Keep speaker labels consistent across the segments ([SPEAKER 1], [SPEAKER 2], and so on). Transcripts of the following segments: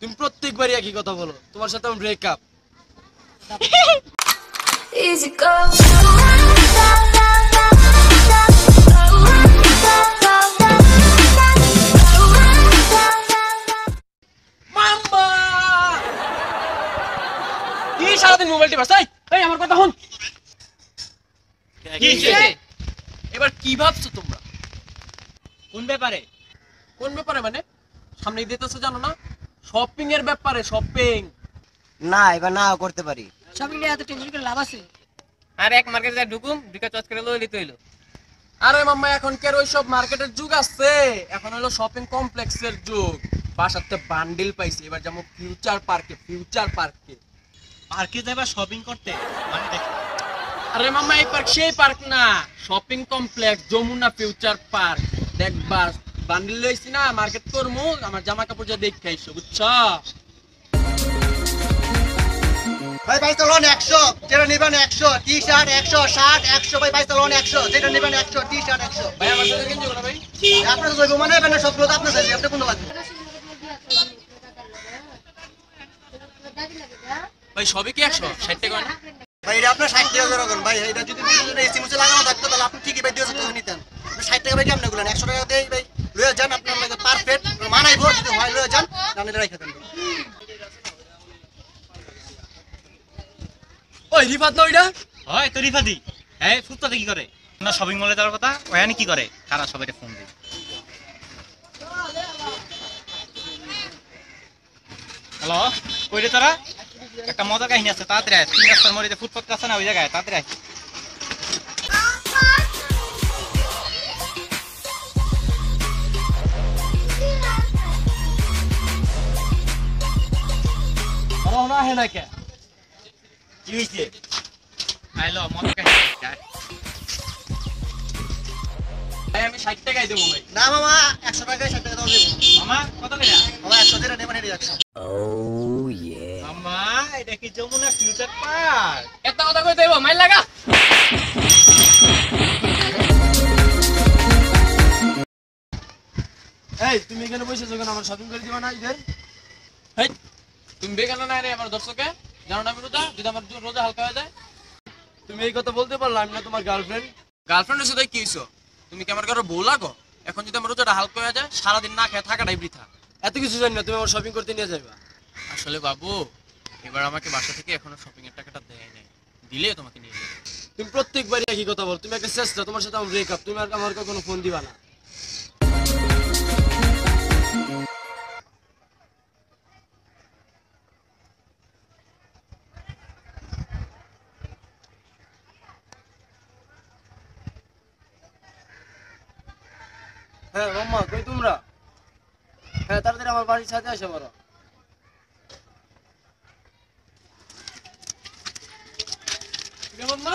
[SPEAKER 1] তুমি প্রত্যেকবারই একই কথা বলো। তোমার সাথে আমার ব্রেকআপ সারাদিন মোবাইল টিপাস? এই এই আমার কথা শুন। এবার কি ভাবছ তোমরা?
[SPEAKER 2] কোন ব্যাপারে?
[SPEAKER 1] কোন ব্যাপারে মানে? সামনে দিতেছো জানো না? শপিং এর ব্যাপারে শপিং
[SPEAKER 3] না এবার নাও করতে পারি।
[SPEAKER 4] শপিং নিয়ে এত টেনশন করে লাভ আছে?
[SPEAKER 2] আর এক মার্কেটে যা ঢুকুম ঢুকে চচ করে লইলি তৈল
[SPEAKER 1] আরে মাম্মা এখন কি আর ওইসব মার্কেটের যুগ আছে এখন হলো শপিং কমপ্লেক্সের যুগ। বাসাতে বান্ডিল পাইছি এবার যেমন ফিউচার পার্কে ফিউচার পার্কে
[SPEAKER 5] পার্কে যাবা শপিং করতে? মানে দেখো।
[SPEAKER 1] আরে মাম্মা এই পার্ক সেই পার্ক না। Shopping complex Jamuna future park দেখবা বান্ডিল লইছি না মার্কেট করমু আমার জামা কাপড় যা দেখে আইসো বুঝছ?
[SPEAKER 3] ভাই ভাই চলন একশো যেটা নেবেন একশো টি শার্ট একশো শার্ট একশো ভাই ভাই চলন একশো যেটা নেবেন একশো টি শার্ট একশো।
[SPEAKER 1] ভাই আমার সাথে কিনছো না ভাই?
[SPEAKER 3] আপনার জৈব মানে এবার সবগুলো তো আপনার সাইজ আপনি কোন লাগবে
[SPEAKER 1] ভাই সবই কি একশো? ষাট টাকা না
[SPEAKER 3] ভাই এটা আপনার ষাট টাকা করে ভাই এটা যদি এসি মুছে লাগানো থাকতো তাহলে আপনি ঠিকই ভাই দিয়েছেন টাকা নিতেন। ষাট টাকা ভাই কেমন গুলেন একশো টাকা দিয়ে ভাই লয়ে যান আপনার লাগে পারফেক্ট মানাইবো যদি হয় লয়ে দেন।
[SPEAKER 1] ওই রিফাত না ওইটা?
[SPEAKER 5] হয় তো রিফাদি হ্যাঁ ফুটপাতে কি করে? না শপিং মলে যাওয়ার কথা? ওখানে কি করে? খারাপ সবাইকে ফোন দিই হ্যালো কই রে তোরা? একটা মজা কাহিনী আছে তাড়াতাড়ি আয়। তিন রাস্তার মরিতে ফুটপাত আছে না ওই জায়গায়? তাড়াতাড়ি আয়।
[SPEAKER 1] না কে?
[SPEAKER 5] কি আইলো
[SPEAKER 1] ভাই আমি ষাট টাকাই দেবো ভাই।
[SPEAKER 3] না মামা একশো টাকায় টাকা দেবো
[SPEAKER 5] মামা কত করে?
[SPEAKER 3] মামা একশো যেটা নেবেন এটা একশো
[SPEAKER 5] মামা এটা কি যমুনা ফিউচার পার্ক
[SPEAKER 1] এত কথা কই দেবো মাইল লাগা। এই তুমি এখানে বসে যখন আমার শপিং করে দিবা না ইদের হেই তুমি বেগানা না রে আমার দর্শকে। জানো না আমি রোজা যদি আমার রোজা হালকা হয়ে যায়? তুমি এই কথা বলতে পারলা আমি না তোমার গার্লফ্রেন্ড গার্লফ্রেন্ডের সাথে কি হইছো তুমি কি আমার কারও বউ লাগো? এখন যদি আমার রোজাটা হালকা হয়ে যায় সারাদিন না খেয়ে থাকাটাই বৃথা। এত কিছু জানি না তুমি আমার শপিং করতে নিয়ে যাইবা। আসলে বাবু এবার আমাকে বাসা থেকে এখনও শপিং এর টাকাটা দেয় নাই। দিলে তোমাকে নিয়ে যাবে। তুমি প্রত্যেকবারই একই কথা বল। তুমি একটা চেষ্টা তোমার সাথে আমার ব্রেকআপ তুমি আর আমার কোনো ফোন দিবা না। হ্যাঁ মাম্মা কই তোমরা? হ্যাঁ তাড়াতাড়ি আমার বাড়ির সাথে আসে বড় মাম্মা?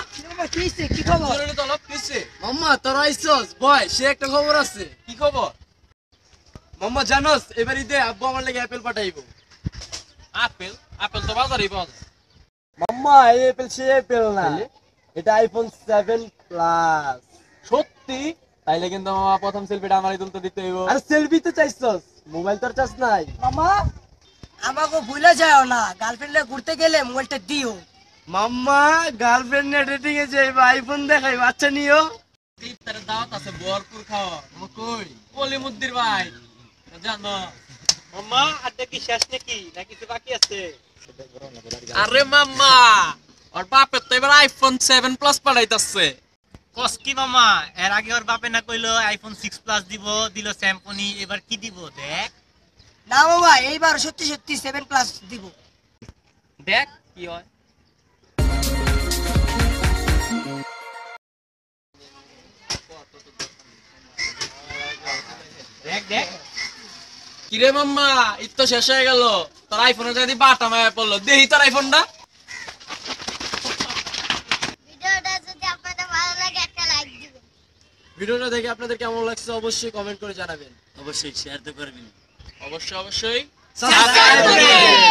[SPEAKER 4] কি হইছে? কি খবর?
[SPEAKER 1] জরুরি তলব কিসে মাম্মা তোরা আইছস? বয় সে একটা খবর আছে। কি খবর? মাম্মা জানোস এবার ঈদে আব্বু আমার লাগে অ্যাপেল পাঠাইবো। আপেল? আপেল তো বাজারেই পাওয়া যায়। মাম্মা এই অ্যাপেল সে অ্যাপেল না। এটা আইফোন 7 প্লাস সত্যি? তাইলে কিন্তু মামা প্রথম সেলফিটা আমারই তুলতে দিতে হইব। আর সেলফি তো চাইছস। মোবাইল তোর চাস নাই।
[SPEAKER 4] মামা আমাকে ভুলে যাও না। গার্লফ্রেন্ডে ঘুরতে গেলে মোবাইলটা দিও।
[SPEAKER 1] মাম্মা গার্লফ্রেন্ড নেট ডেটিং এ যাইবা আইফোন দেখাই বাচ্চা নিও। ইফতারের দাওয়াত আছে ভরপুর খাওয়া। কই? কলিমুদ্দির ভাই। জানো।
[SPEAKER 5] মামা আড্ডা কি শেষ নাকি? না কিছু বাকি আছে?
[SPEAKER 1] আরে মাম্মা ওর বাপের তো এবার আইফোন সেভেন প্লাস পাঠাইতাছে।
[SPEAKER 5] কস কি মামা? এর আগে ওর বাপে না কইলো আইফোন সিক্স প্লাস দিব দিল স্যামসনি এবার কি দিব? দেখ।
[SPEAKER 4] না বাবা এইবার সত্যি সত্যি সেভেন প্লাস দিব।
[SPEAKER 2] দেখ কি হয়।
[SPEAKER 5] দেখ দেখ।
[SPEAKER 1] কিরে মাম্মা ঈদ তো শেষ হয়ে গেল। তোর আইফোনে যদি বাটা মায়া পড়ল দেহি তোর আইফোনটা
[SPEAKER 6] ভিডিওটা যদি আপনাদের ভালো লাগে একটা লাইক দিবেন
[SPEAKER 1] ভিডিওটা দেখে আপনাদের কেমন লাগছে অবশ্যই কমেন্ট করে জানাবেন।
[SPEAKER 5] অবশ্যই শেয়ার তো করবেন
[SPEAKER 1] অবশ্যই অবশ্যই।
[SPEAKER 4] সাবস্ক্রাইব করবেন।